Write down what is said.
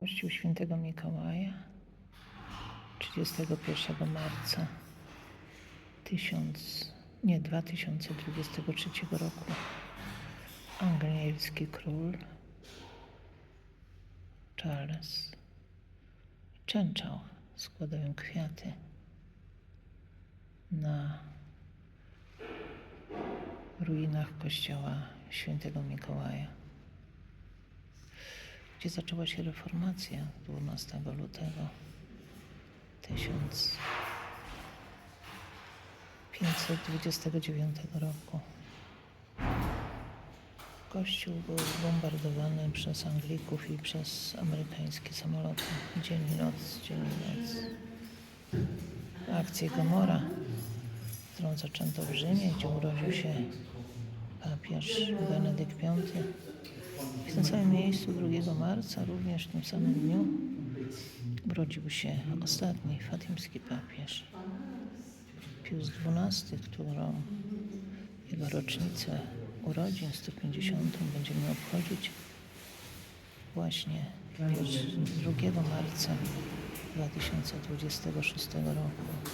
Kościół Świętego Mikołaja 31 marca 1000, nie, 2023 roku. Angielski król Charles częczał składają kwiaty na ruinach kościoła Świętego Mikołaja gdzie zaczęła się reformacja 12 lutego 1529 roku. Kościół był bombardowany przez Anglików i przez amerykańskie samoloty dzień i noc, dzień i noc. Akcję Gomora, którą zaczęto w Rzymie, gdzie urodził się papież Benedykt V. Tym samym miejscu 2 marca, również w tym samym dniu, urodził się ostatni fatimski papież, Pius XII, którą jego rocznicę urodzin 150 będziemy obchodzić właśnie 2 marca 2026 roku.